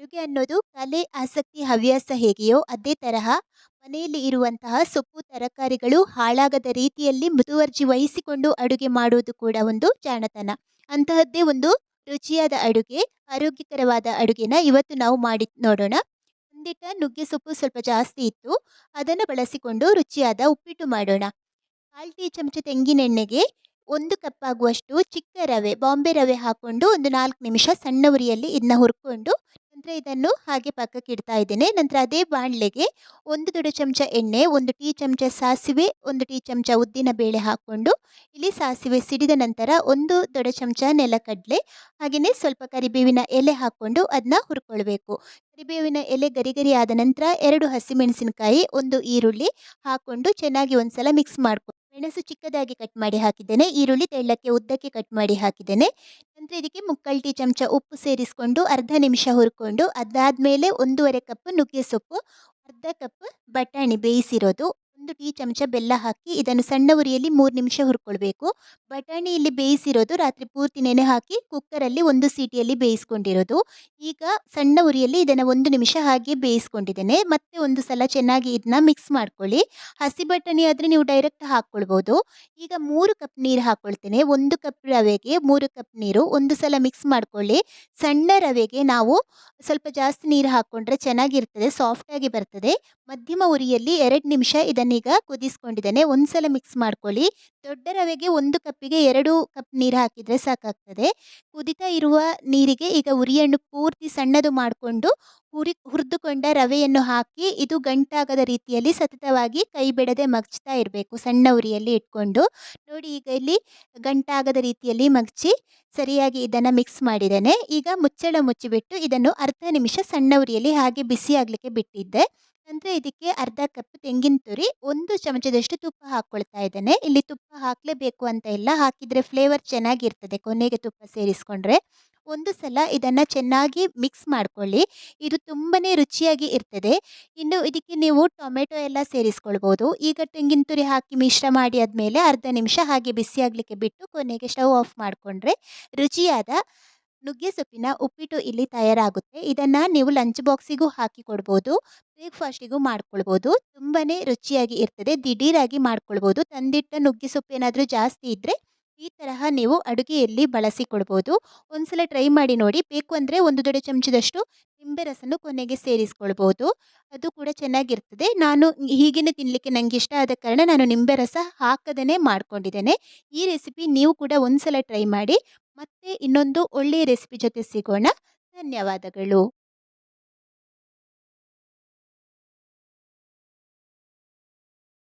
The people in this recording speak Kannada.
ಅಡುಗೆ ಅನ್ನೋದು ಕಲೆ, ಆಸಕ್ತಿ, ಹವ್ಯಾಸ ಹೇಗೆಯೋ ಅದೇ ತರಹ ಮನೆಯಲ್ಲಿ ಇರುವಂತಹ ಸೊಪ್ಪು ತರಕಾರಿಗಳು ಹಾಳಾಗದ ರೀತಿಯಲ್ಲಿ ಮುತುವರ್ಜಿ ವಹಿಸಿಕೊಂಡು ಅಡುಗೆ ಮಾಡುವುದು ಕೂಡ ಒಂದು ಜಾಣತನ. ಅಂತಹದ್ದೇ ಒಂದು ರುಚಿಯಾದ ಅಡುಗೆ, ಆರೋಗ್ಯಕರವಾದ ಅಡುಗೆನ ಇವತ್ತು ನಾವು ಮಾಡಿ ನೋಡೋಣ. ಒಂದಿಟ್ಟ ನುಗ್ಗೆ ಸೊಪ್ಪು ಸ್ವಲ್ಪ ಜಾಸ್ತಿ ಇತ್ತು. ಅದನ್ನು ಬಳಸಿಕೊಂಡು ರುಚಿಯಾದ ಉಪ್ಪಿಟ್ಟು ಮಾಡೋಣ. 1/4 ಟೀ ಚಮಚ ತೆಂಗಿನೆಣ್ಣೆಗೆ ಒಂದು ಕಪ್ ಆಗುವಷ್ಟು ಚಿಕ್ಕ ರವೆ, ಬಾಂಬೆ ರವೆ ಹಾಕ್ಕೊಂಡು ಒಂದು ನಾಲ್ಕು ನಿಮಿಷ ಸಣ್ಣ ಉರಿಯಲ್ಲಿ ಇದನ್ನ ಹುರ್ಕೊಂಡು ನಂತರ ಇದನ್ನು ಹಾಗೆ ಪಕ್ಕಕ್ಕೆ ಇಡ್ತಾ ಇದ್ದೇನೆ. ನಂತರ ಅದೇ ಬಾಣಲೆಗೆ ಒಂದು ದೊಡ್ಡ ಚಮಚ ಎಣ್ಣೆ, ಒಂದು ಟೀ ಚಮಚ ಸಾಸಿವೆ, ಒಂದು ಟೀ ಚಮಚ ಉದ್ದಿನ ಬೇಳೆ ಹಾಕ್ಕೊಂಡು ಇಲ್ಲಿ ಸಾಸಿವೆ ಸಿಡಿದ ನಂತರ ಒಂದು ದೊಡ್ಡ ಚಮಚ ನೆಲಕಡಲೆ ಹಾಗೆಯೇ ಸ್ವಲ್ಪ ಕರಿಬೇವಿನ ಎಲೆ ಹಾಕ್ಕೊಂಡು ಅದನ್ನ ಹುರ್ಕೊಳ್ಬೇಕು. ಕರಿಬೇವಿನ ಎಲೆ ಗರಿ ಗರಿ ಆದ ನಂತರ ಎರಡು ಹಸಿಮೆಣಸಿನಕಾಯಿ, ಒಂದು ಈರುಳ್ಳಿ ಹಾಕ್ಕೊಂಡು ಚೆನ್ನಾಗಿ ಒಂದ್ಸಲ ಮಿಕ್ಸ್ ಮಾಡ್ಕೊ ಮೆಣಸು ಚಿಕ್ಕದಾಗಿ ಕಟ್ ಮಾಡಿ ಹಾಕಿದ್ದೇನೆ. ಈರುಳ್ಳಿ ತೆಳ್ಳಕ್ಕೆ ಉದ್ದಕ್ಕೆ ಕಟ್ ಮಾಡಿ ಹಾಕಿದ್ದೇನೆ. ನಂತರ ಇದಕ್ಕೆ 3/4 ಟೀ ಚಮಚ ಉಪ್ಪು ಸೇರಿಸ್ಕೊಂಡು ಅರ್ಧ ನಿಮಿಷ ಹುರ್ಕೊಂಡು ಅದಾದ್ಮೇಲೆ ಒಂದೂವರೆ ಕಪ್ ನುಗ್ಗೆ ಸೊಪ್ಪು, ಅರ್ಧ ಕಪ್ ಬಟಾಣಿ ಬೇಯಿಸಿರೋದು, 1 ಟೀ ಚಮಚ ಬೆಲ್ಲ ಹಾಕಿ ಇದನ್ನು ಸಣ್ಣ ಉರಿಯಲ್ಲಿ ಮೂರು ನಿಮಿಷ ಹುರ್ಕೊಳ್ಬೇಕು. ಬಟಾಣಿ ಇಲ್ಲಿ ಬೇಯಿಸಿರೋದು ರಾತ್ರಿ ಪೂರ್ತಿ ನೆನೆ ಹಾಕಿ ಕುಕ್ಕರಲ್ಲಿ ಒಂದು ಸೀಟಿಯಲ್ಲಿ ಬೇಯಿಸ್ಕೊಂಡಿರೋದು. ಈಗ ಸಣ್ಣ ಉರಿಯಲ್ಲಿ ಇದನ್ನು ಒಂದು ನಿಮಿಷ ಹಾಗೆ ಬೇಯಿಸ್ಕೊಂಡಿದ್ದೇನೆ. ಮತ್ತೆ ಒಂದು ಸಲ ಚೆನ್ನಾಗಿ ಇದನ್ನ ಮಿಕ್ಸ್ ಮಾಡ್ಕೊಳ್ಳಿ. ಹಸಿ ಬಟಾಣಿ ಆದರೆ ನೀವು ಡೈರೆಕ್ಟ್ ಹಾಕ್ಕೊಳ್ಬೋದು. ಈಗ ಮೂರು ಕಪ್ ನೀರು ಹಾಕ್ಕೊಳ್ತೇನೆ. ಒಂದು ಕಪ್ ರವೆಗೆ ಮೂರು ಕಪ್ ನೀರು. ಒಂದು ಸಲ ಮಿಕ್ಸ್ ಮಾಡ್ಕೊಳ್ಳಿ. ಸಣ್ಣ ರವೆಗೆ ನಾವು ಸ್ವಲ್ಪ ಜಾಸ್ತಿ ನೀರು ಹಾಕ್ಕೊಂಡ್ರೆ ಚೆನ್ನಾಗಿರ್ತದೆ, ಸಾಫ್ಟ್ ಆಗಿ ಬರ್ತದೆ. ಮಧ್ಯಮ ಉರಿಯಲ್ಲಿ ಎರಡು ನಿಮಿಷ ಇದನ್ನೀಗ ಕುದಿಸ್ಕೊಂಡಿದ್ದೇನೆ. ಒಂದ್ಸಲ ಮಿಕ್ಸ್ ಮಾಡ್ಕೊಳ್ಳಿ. ದೊಡ್ಡ ರವೆಗೆ ಒಂದು ಕಪ್ಪಿಗೆ ಎರಡು ಕಪ್ ನೀರು ಹಾಕಿದ್ರೆ ಸಾಕಾಗ್ತದೆ. ಕುದಿತಾ ಇರುವ ನೀರಿಗೆ ಈಗ ಉರಿಯನ್ನು ಪೂರ್ತಿ ಸಣ್ಣದು ಮಾಡ್ಕೊಂಡು ಹುರಿ ಹುರಿದುಕೊಂಡ ರವೆಯನ್ನು ಹಾಕಿ ಇದು ಗಂಟಾಗದ ರೀತಿಯಲ್ಲಿ ಸತತವಾಗಿ ಕೈ ಬಿಡದೆ ಮಗ್ಚ್ತಾ ಇರಬೇಕು ಸಣ್ಣ ಉರಿಯಲ್ಲಿ ಇಟ್ಕೊಂಡು. ನೋಡಿ ಈಗ ಇಲ್ಲಿ ಗಂಟಾಗದ ರೀತಿಯಲ್ಲಿ ಮಗ್ಚಿ ಸರಿಯಾಗಿ ಇದನ್ನು ಮಿಕ್ಸ್ ಮಾಡಿದ್ದೇನೆ. ಈಗ ಮುಚ್ಚಳ ಮುಚ್ಚಿಬಿಟ್ಟು ಇದನ್ನು ಅರ್ಧ ನಿಮಿಷ ಸಣ್ಣ ಉರಿಯಲ್ಲಿ ಹಾಗೆ ಬಿಸಿ ಆಗಲಿಕ್ಕೆ ಬಿಟ್ಟಿದ್ದೆ. ನಂತರ ಇದಕ್ಕೆ ಅರ್ಧ ಕಪ್ ತೆಂಗಿನ ತುರಿ, ಒಂದು ಚಮಚದಷ್ಟು ತುಪ್ಪ ಹಾಕ್ಕೊಳ್ತಾ ಇದ್ದೇನೆ. ಇಲ್ಲಿ ತುಪ್ಪ ಹಾಕಲೇಬೇಕು ಅಂತ ಇಲ್ಲ, ಹಾಕಿದರೆ ಫ್ಲೇವರ್ ಚೆನ್ನಾಗಿರ್ತದೆ ಕೊನೆಗೆ ತುಪ್ಪ ಸೇರಿಸ್ಕೊಂಡ್ರೆ. ಒಂದು ಸಲ ಇದನ್ನು ಚೆನ್ನಾಗಿ ಮಿಕ್ಸ್ ಮಾಡ್ಕೊಳ್ಳಿ. ಇದು ತುಂಬಾ ರುಚಿಯಾಗಿ ಇರ್ತದೆ. ಇನ್ನು ಇದಕ್ಕೆ ನೀವು ಟೊಮೆಟೊ ಎಲ್ಲ ಸೇರಿಸ್ಕೊಳ್ಬೋದು. ಈಗ ತೆಂಗಿನ ತುರಿ ಹಾಕಿ ಮಿಶ್ರ ಮಾಡಿ ಆದಮೇಲೆ ಅರ್ಧ ನಿಮಿಷ ಹಾಗೆ ಬಿಸಿಯಾಗಲಿಕ್ಕೆ ಬಿಟ್ಟು ಕೊನೆಗೆ ಸ್ಟವ್ ಆಫ್ ಮಾಡಿಕೊಂಡ್ರೆ ರುಚಿಯಾದ ನುಗ್ಗೆ ಸೊಪ್ಪಿನ ಉಪ್ಪಿಟ್ಟು ಇಲ್ಲಿ ತಯಾರಾಗುತ್ತೆ. ಇದನ್ನು ನೀವು ಲಂಚ್ ಬಾಕ್ಸಿಗೂ ಹಾಕಿ ಕೊಡ್ಬೋದು, ಬ್ರೇಕ್‌ಫಾಸ್ಟಿಗೂ ಮಾಡ್ಕೊಳ್ಬೋದು. ತುಂಬಾ ರುಚಿಯಾಗಿ ಇರ್ತದೆ. ದಿಢೀರಾಗಿ ಮಾಡ್ಕೊಳ್ಬೋದು. ತಂದಿಟ್ಟ ನುಗ್ಗೆ ಸೊಪ್ಪು ಏನಾದರೂ ಜಾಸ್ತಿ ಇದ್ರೆ ಈ ತರಹ ನೀವು ಅಡುಗೆಯಲ್ಲಿ ಬಳಸಿಕೊಳ್ಬೋದು. ಒಂದ್ಸಲ ಟ್ರೈ ಮಾಡಿ ನೋಡಿ. ಬೇಕು ಅಂದರೆ ಒಂದು ದೊಡ್ಡ ಚಮಚದಷ್ಟು ನಿಂಬೆ ರಸನೂ ಕೊನೆಗೆ ಸೇರಿಸ್ಕೊಳ್ಬೋದು. ಅದು ಕೂಡ ಚೆನ್ನಾಗಿರ್ತದೆ. ನಾನು ಹೀಗೇನೆ ತಿನ್ನಲಿಕ್ಕೆ ನನಗೆ ಇಷ್ಟ ಆದ ಕಾರಣ ನಾನು ನಿಂಬೆ ರಸ ಹಾಕದೇನೆ ಮಾಡ್ಕೊಂಡಿದ್ದೇನೆ. ಈ ರೆಸಿಪಿ ನೀವು ಕೂಡ ಒಂದ್ಸಲ ಟ್ರೈ ಮಾಡಿ. ಮತ್ತೆ ಇನ್ನೊಂದು ಒಳ್ಳೆಯ ರೆಸಿಪಿ ಜೊತೆ ಸಿಗೋಣ. ಧನ್ಯವಾದಗಳು.